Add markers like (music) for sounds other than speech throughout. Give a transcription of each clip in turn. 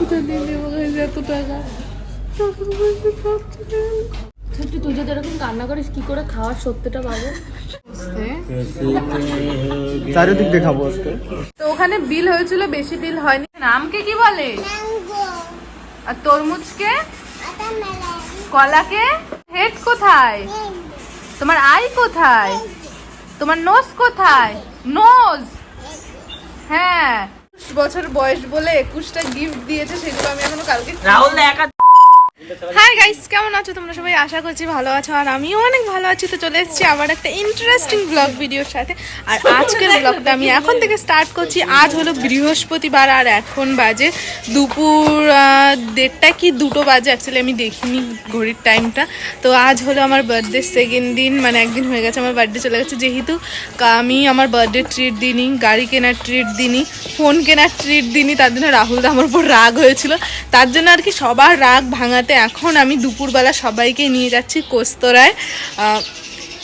কোথা দিয়ে দেবো এত টাকা। টাকা পয়সা পাচ্ছি না। সত্যি তুই যদি এরকম কান্না করিস কি করে খাওয়ার সত্যটা পাবো? চারিদিক দেখাবো আজকে। তো ওখানে বিল হয়েছিল বেশি বিল হয়নি। নামকে কি বলে? আর তরমুজকে? কলাকে? হেড কোথায়? তোমার আই কোথায়? তোমার নোজ কোথায়? নোজ হ্যাঁ। বছর বয়স বলে একুশটা গিফট দিয়েছে সেগুলো আমি এখনও কালকে রাহুল একা হাই গাইস কেমন আছো? তোমরা সবাই আশা করছি ভালো আছো, আর আমিও অনেক ভালো আছি। তো চলে এসেছি আবার একটা ইন্টারেস্টিং ব্লগ ভিডিওর সাথে। আর আজকের ব্লগটা আমি এখন থেকে স্টার্ট করছি। আজ হলো বৃহস্পতিবার, আর এখন বাজে দুপুর দেড়টা কি দুটো বাজে অ্যাকচুয়ালি আমি দেখিনি ঘড়ির টাইমটা তো আজ হলো আমার বার্থডে সেকেন্ড দিন মানে একদিন হয়ে গেছে আমার বার্থডে চলে গেছে। যেহেতু আমি আমার বার্থডে ট্রিট দিইনি, গাড়ি কেনার ট্রিট দিইনি ফোন কেনার ট্রিট দিইনি, তার জন্য রাহুলদা আমার উপর রাগ হয়েছিল। তার জন্য আর কি সবার রাগ ভাঙাতে এখন আমি দুপুরবেলা সবাইকে নিয়ে যাচ্ছি কোস্তরায়।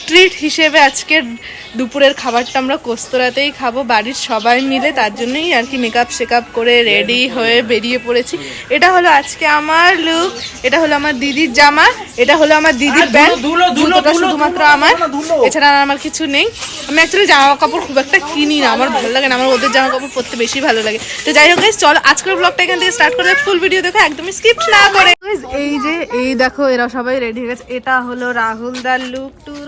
ট্রিট হিসেবে আজকের দুপুরের খাবারটা আমরা কোস্তরাতেই খাব বাড়ির সবাই মিলে তার জন্যই আর কি মেকআপ শেকআপ করে রেডি হয়ে বেরিয়ে পড়েছি। এটা হলো আজকে আমার লুক এটা হলো আমার দিদির জামা এটা হলো আমার দিদির প্যান্ট শুধুমাত্র আমার। এছাড়া আর আমার কিছু নেই। আমি অ্যাকচুয়ালি জামা কাপড় খুব একটা কিনি না আমার ভালো লাগে না আমার ওদের জামা কাপড় পরতে বেশি ভালো লাগে। তো যাই হোক চলো আজকের ব্লগটা এখান থেকে স্টার্ট করে ফুল ভিডিও দেখো একদমই স্কিপ না করে। এই যে এই দেখো এরা সবাই রেডি হয়ে গেছে। এটা হলো রাহুল দার লুক তুমি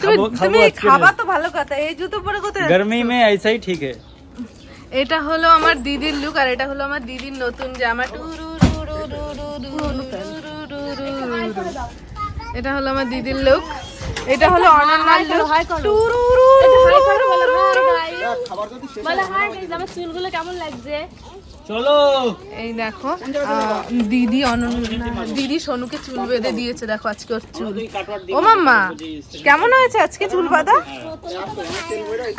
খাবো- খাবো তুমি আজকে খাবা তো ভালো কথা এই জুতো পরে কোথায় गर्मी में ऐसा ही ठीक है এটা হলো আমার দিদির লুক আর এটা হলো আমার দিদির নতুন জামা এটা হলো আমার দিদির লুক এটা হলো অনন্যার লুক বলে হাই গাইস আমার চুলগুলো কেমন লাগছে चलो এই দেখো দিদি অনন্যা দিদি সোনুকে চুল বেঁধে দিয়েছে দেখো আজকে ওর চুল ও মাম্মা কেমন হয়েছে আজকে চুল বাঁধা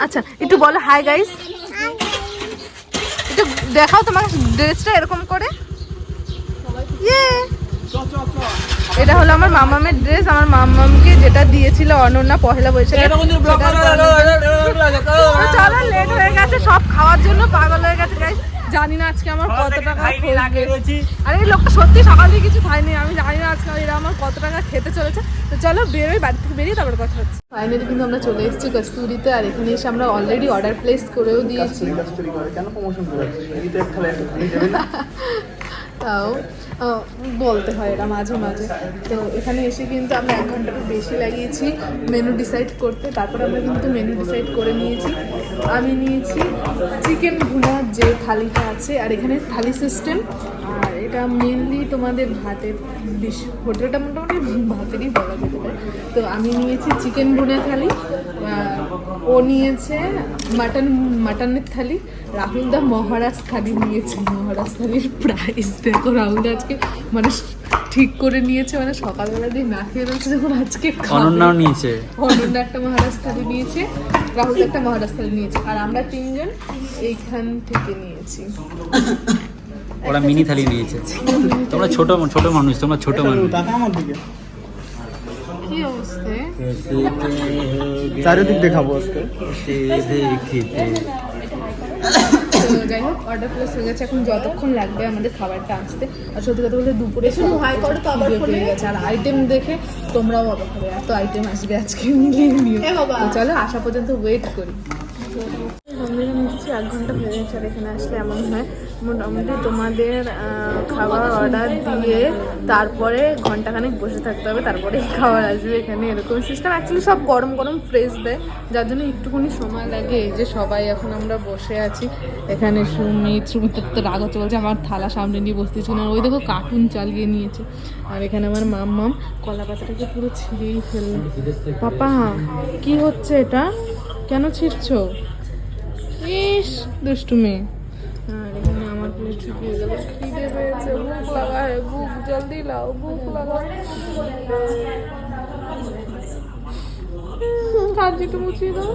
আচ্ছা একটু বলো হাই গাইস একটু দেখাও তোমার ড্রেসটা এরকম করে ইয়ে এটা হলো আমার মামামের ড্রেস আমার মামামকে যেটা দিয়েছিল অনন্যা পহেলা বৈশাখে চলো লেট হয়ে গেছে সব খাওয়ার জন্য পাগল হয়ে গেছে গাইস জানি না আজকে আমার কত টাকা আরে এই লোকটা সত্যি সকাল থেকে কিছু খায়নি আমি জানি না আজকে এরা আমার কত টাকা খেতে চলেছে। তো চলো বেরোই বাড়ি থেকে বেরিয়ে তারপর কথা হচ্ছে। ফাইনালি কিন্তু আমরা চলে এসেছি কস্তুরিতে আর এখানে এসে আমরা অলরেডি অর্ডার প্লেস করেও দিয়েছি। (laughs) তাও বলতে হয় এরা মাঝে মাঝে। তো এখানে এসে কিন্তু আমরা এক ঘন্টারও বেশি লাগিয়েছি মেনু ডিসাইড করতে। তারপর আমরা কিন্তু মেনু ডিসাইড করে নিয়েছি। আমি নিয়েছি চিকেন ভুনার যে থালিটা আছে, আর এখানে থালি সিস্টেম আর এটা মেনলি তোমাদের ভাতের ডিশ হোটেলটা মোটামুটি ভাতেরই বলা যেতে পারে। তো আমি নিয়েছি চিকেন ভুনা থালি ও নিয়েছে মাটন মাটনের থালি। রাহুল দা মহারাজ থালি নিয়েছে। মহারাজ থালির প্রাইস দেখো রাহুল আজকে মানে ঠিক করে নিয়েছে মানে সকালবেলা দিয়ে না খেয়ে রয়েছে যখন আজকে। অনন্যাও নিয়েছে। অনন্যা একটা মহারাজ থালি নিয়েছে রাহুল দা একটা মহারাজ থালি নিয়েছে আর আমরা তিনজন এইখান থেকে নিয়েছি। ওরা মিনি থালি নিয়েছে। তোমরা ছোট ছোট মানুষ তোমরা ছোট মানুষ। চারিদিক দেখাবো আজকে। যাই হোক অর্ডার প্লেস হয়ে গেছে এখন যতক্ষণ লাগবে আমাদের খাবারটা আসতে আর সত্যি কথা বলতে দুপুরে শুধু হাই করো তো আবার হয়ে গেছে আর আইটেম দেখে তোমরাও অবাক হবে এত আইটেম আসবে আজকে মিলিয়ে তো চলো আসা পর্যন্ত ওয়েট করি। মন্দিরে নিশ্চয়ই এক ঘণ্টা হয়ে গেছে আর এখানে আসলে এমন হয়। মোটামুটি তোমাদের খাবার অর্ডার দিয়ে তারপরে ঘন্টাখানেক বসে থাকতে হবে তারপরে খাবার আসবে এখানে এরকম সিস্টেম অ্যাকচুয়ালি সব গরম গরম ফ্রেশ দেয়, যার জন্য একটুখানি সময় লাগে। এই যে সবাই এখন আমরা বসে আছি, এখানে সুমিত সুমিতের তো রাগ হচ্ছে, বলছে আমার থালা সামনে নিয়ে বসতেছি না। ওই দেখো কার্টুন চালিয়ে নিয়েছে। আর এখানে আমার মাম মাম কলা পাতাটাকে পুরো ছিঁড়েই ফেলল। পাপা, কি হচ্ছে এটা? কেন ছিঁড়ছো? ইস দুষ্টু মেয়ে শুকিয়ে গেল খিদে পেয়েছে ভুক লাগা হে ভুক জলদি লাও ভুক লাগা মুছিয়ে দাও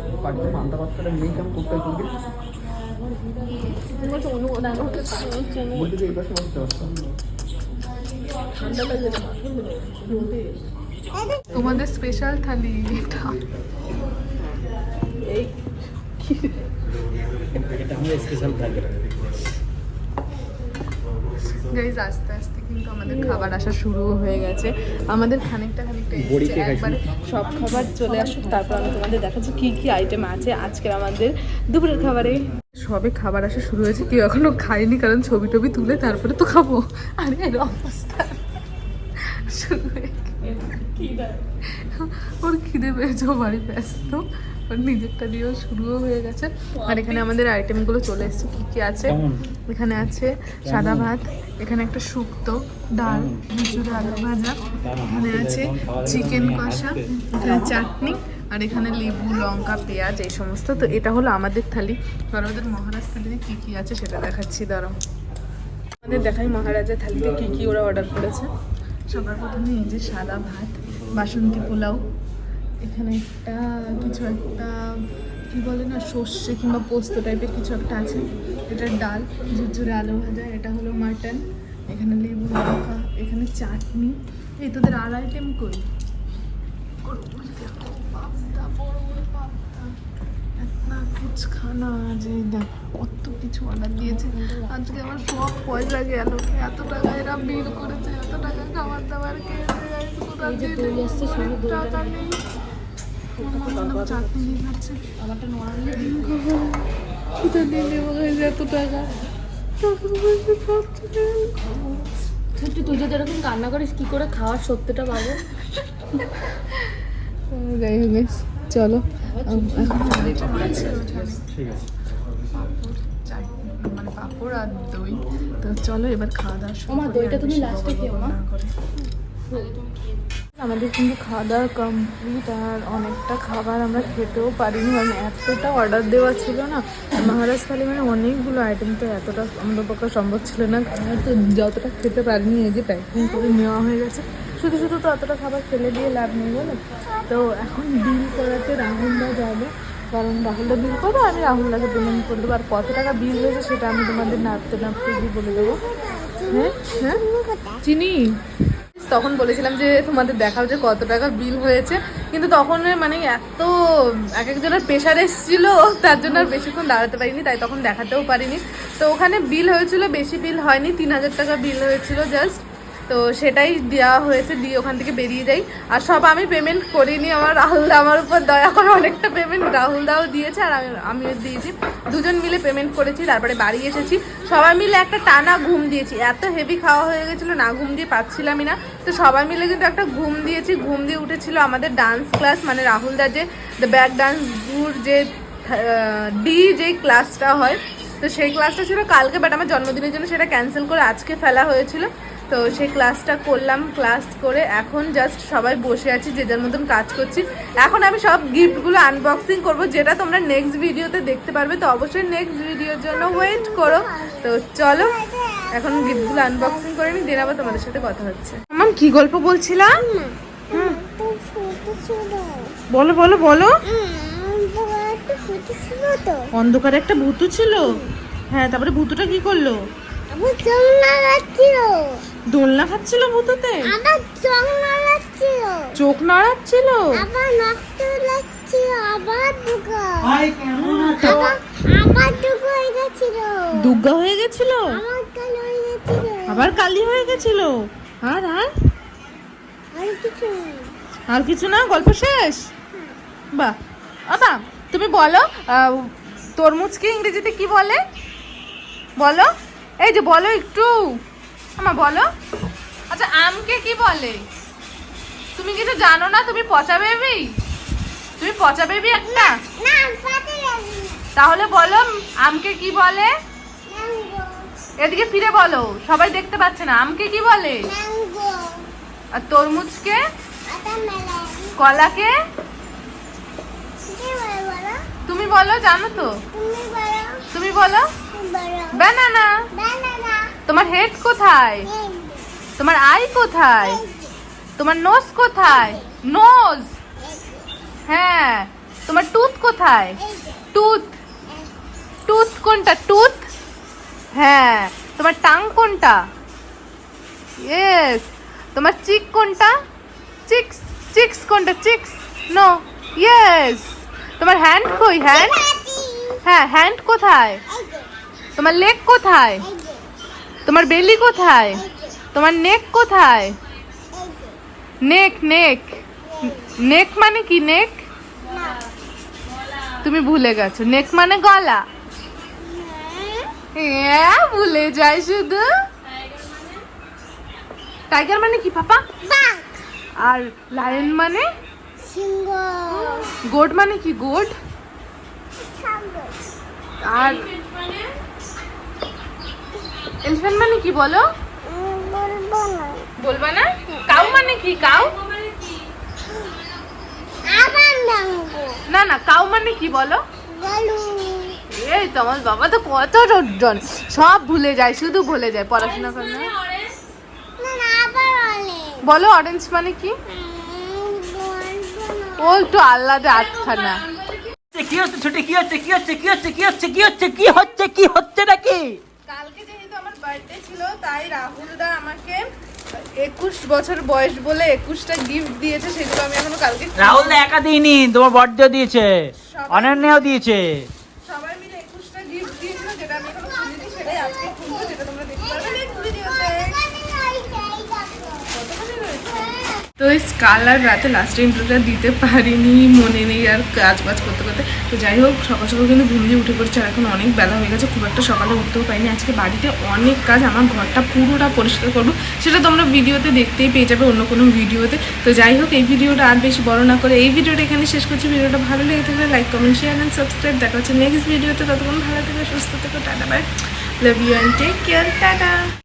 এই বসতে পারছ তোমাদের স্পেশাল থালি এটা এটা আমাদের স্পেশাল থালি। গাইজ আস্তে আস্তে কিন্তু আমাদের খাবার আসা শুরু হয়ে গেছে। আমাদের খানিকটা খানিকটা এসছে? একবারে সব খাবার চলে আসুক তারপর আমি তোমাদের দেখাচ্ছি কি কি আইটেম আছে আজকের আমাদের দুপুরের খাবারে। সবে খাবার আসা শুরু হয়েছে কেউ এখনও খায়নি কারণ ছবি টবি তুলে তারপরে তো খাব। আরে এর অবস্থা। শুরু হয়ে ওর খিদে পেয়েছে বাড়ি ব্যস্ত। নিজেরটা দিয়েও শুরুও হয়ে গেছে। আর এখানে আমাদের আইটেমগুলো চলে এসেছে। কি কি আছে? এখানে আছে সাদা ভাত এখানে একটা শুক্তো ডাল মুচুর আলু ভাজা এখানে আছে চিকেন কষা এখানে চাটনি আর এখানে লেবু লঙ্কা পেঁয়াজ এই সমস্ত। তো এটা হলো আমাদের থালি। আর আমাদের মহারাজ থালিতে কী কী আছে সেটা দেখাচ্ছি। দাঁড়াও। আমাদের দেখাই মহারাজের থালিতে কী কী ওরা অর্ডার করেছে। সবার প্রথমে এই যে সাদা ভাত বাসন্তী পোলাও এখানে একটা কিছু একটা কি বলে না সর্ষে কিংবা পোস্ত টাইপের কিছু একটা আছে। এটা ডাল ঝুরঝুরে আলু ভাজা এটা হলো মাটন এখানে লেবু লঙ্কা এখানে চাটনি। এই তোদের আর আইটেম কই? খানা আছে দেখ কত কিছু অর্ডার দিয়েছে। আজকে আমার সব পয়সা গেল এত টাকা এরা বিল করেছে এত টাকা খাবার দাবার খেয়েছে? টাকা নেই। এত টাকা। সত্যি তুই যদি এরকম কান্না করিস কি করে খাওয়ার সত্যটা পাবো যাই হোক চলো ঠিক আছে মানে পাঁপড় আর দই তো চলো এবার খাওয়া দাওয়া করি, দইটা তুমি বকবক খেও, মা। আমাদের কিন্তু খাওয়া দাওয়া কমপ্লিট আর অনেকটা খাবার আমরা খেতেও পারিনি মানে এতটা অর্ডার দেওয়া ছিল না। মহারাজ থালি মানে অনেকগুলো আইটেম তো এতটা আমাদের পক্ষে সম্ভব ছিল না। তো যতটা খেতে পারিনি, এই যে প্যাকিং করে নেওয়া হয়ে গেছে। শুধু শুধু তো অতটা খাবার ফেলে দিয়ে লাভ নেই বলো। তো এখন বিল করাতে রাহুলদা যাবে, কারণ রাহুলদা বিল করবে, আমি রাহুলদাকে পেমেন্ট করে দেবো। আর কত টাকা বিল হয়েছে সেটা আমি তোমাদের নাপতে নাপতে বলে দেবো। হ্যাঁ? হ্যাঁ? চিনি? তখন বলেছিলাম যে তোমাদের দেখাও যে কত টাকা বিল হয়েছে। কিন্তু তখন মানে এত, এক একজনের প্রেশার এসেছিল, তার জন্য আর বেশিক্ষণ দাঁড়াতে পারিনি, তাই তখন দেখাতেও পারিনি। তো ওখানে বিল হয়েছিল, বেশি বিল হয়নি, তিন হাজার টাকা বিল হয়েছিল জাস্ট তো সেটাই দেওয়া হয়েছে, দিয়ে ওখান থেকে বেরিয়ে যাই। আর সব আমি পেমেন্ট করিনি, আমার রাহুল দা আমার উপর দয়া করে অনেকটা পেমেন্ট রাহুল দাও দিয়েছে, আর আমি, আমিও দিয়েছি। দুজন মিলে পেমেন্ট করেছি, তারপরে বাড়ি এসেছি। সবাই মিলে একটা টানা ঘুম দিয়েছি, এত হেভি খাওয়া হয়ে গেছিল, না ঘুম দিয়ে পাচ্ছিলামই না। তো সবাই মিলে কিন্তু একটা ঘুম দিয়েছি, ঘুম দিয়ে উঠেছিল আমাদের ডান্স ক্লাস মানে রাহুল দা যে দ্য ব্যাক ডান্স গুর যে ডি যে ক্লাসটা হয়, তো সেই ক্লাসটা ছিল কালকে বাট আমার জন্মদিনের জন্য সেটা ক্যান্সেল করে আজকে ফেলা হয়েছিল। তো সেই ক্লাসটা করলাম ক্লাস করে এখন জাস্ট সবাই বসে আছি, যে যার মতন কাজ করছি। এখন আমি সব গিফটগুলো আনবক্সিং করব, যেটা তোমরা নেক্সট ভিডিওতে দেখতে পারবে। তো অবশ্যই নেক্সট ভিডিওর জন্য ওয়েট করো। তো চলো, এখন গিফটগুলো আনবক্সিং করে নি দিন আবার তোমাদের সাথে কথা হচ্ছে। মাম, কি গল্প বলছিলাম? বলো বলো বলো। অন্ধকারে একটা ভূতু ছিল। হ্যাঁ তারপরে ভূতুটা কি করল? দোলনা খাচ্ছিল ভূতুতে? আমার চোখ লাগাচ্ছিল চোখ নাড়াচ্ছিল? নষ্ট লাগছিল দুগা। দুগা হয়ে গেছিল। দুর্গা হয়ে গেছিল? আমার কাল হয়ে গেছিল। আবার কালি হয়ে গেছিল? আর আর? আর কিছু আর কিছু না? গল্প শেষ? বাহ। আবা তুমি বলো তরমুজকে ইংরেজিতে কি বলে? বলো। এই যে বলো একটু। আমা বলো। আচ্ছা আমকে কি বলে? তুমি কিছু জানো না? তুমি পচা বেবি তুমি পচা বেবি একটা? তাহলে বলো আমকে কি বলে? এদিকে ফিরে বলো সবাই দেখতে পাচ্ছে না। আমকে কি বলে? আর তরমুজকে? কলাকে? তুমি বলো জানো তো। তুমি বলো। ব্যানানা বানানা তোমার হেড কোথায়? এই তোমার আই কোথায়? তোমার নোজ কোথায়? নোজ হ্যাঁ। তোমার টুথ কোথায়? টুথ টুথ কোনটা? টুথ হ্যাঁ। তোমার টাং কোনটা? ইয়েস তোমার চিক কোনটা? চিক্স চিক্স কোনটা? চিক্স নো ইয়েস তোমার হ্যান্ড কই? হ্যান্ড হ্যাঁ হ্যান্ড কোথায়? তোমার লেগ কোথায়? তোমার বেলি কোথায়? তোমার নেক কোথায়? নেক নেক নেক মানে কি নেক তুমি ভুলে গেছো। নেক মানে গলা। হ্যাঁ ভুলে যায় শুধু। টাইগার মানে কি পাপা? আর লায়ন মানে? গোড মানে কি গোড ছাগল আর এলিফ্যান্ট মানে কি বলো? বলবা না? কাউ মানে কি? কাউ না না কাউ মানে কি বলো? এই তো আমার বাবা তো কত জন সব ভুলে যায় শুধু ভুলে যায় পড়াশোনা করে না না না আবার অনেক বলো অরেঞ্জ মানে কি? ও একটু আল্লাদে আটখানা। কি হচ্ছে ছুটি? কি হচ্ছে? কি হচ্ছে? কি হচ্ছে? কি হচ্ছে? কি হচ্ছে? কি হচ্ছে? কি হচ্ছে নাকি? কালকে যেহেতু আমার বার্থডে ছিল তাই রাহুলদা আমাকে একুশ বছর বয়স বলে একুশটা গিফট দিয়েছে সেগুলো আমি এখনও কালকে রাহুল দা একা দিইনি তোমার বার্থডে দিয়েছে অনন্যাও দিয়েছে সবাই মিলে একুশটা গিফট দিয়েছিল যেটা আমি এখনও খুলিনি সেটাই আজকে খুলবো যেটা তোমরা দেখতে পারবে নেক্সট ভিডিওতে তো এই স্কালার রাতে লাস্ট ইন্টারভিউটা দিতে পারিনি, মনে নেই আর কাজ বাজ করতে করতে। তো যাই হোক, সকাল সকাল কিন্তু ঘুম দিয়ে উঠে পড়ছে আর এখন অনেক বেলা হয়ে গেছে, খুব একটা সকালে উঠতেও পারিনি। আজকে বাড়িতে অনেক কাজ, আমার ঘরটা পুরোটা পরিষ্কার করব, সেটা তোমরা ভিডিওতে দেখতেই পেয়ে যাবে অন্য কোনো ভিডিওতে। তো যাই হোক, এই ভিডিওটা আর বেশি বড় না করে এই ভিডিওটা এখানে শেষ করছি। ভিডিওটা ভালো লেগে থাকলে like comment share and subscribe দেখা হচ্ছে নেক্সট ভিডিওতে। ততক্ষণ ভালো থেকে, সুস্থ থেকে, tata bye love you and take care tata.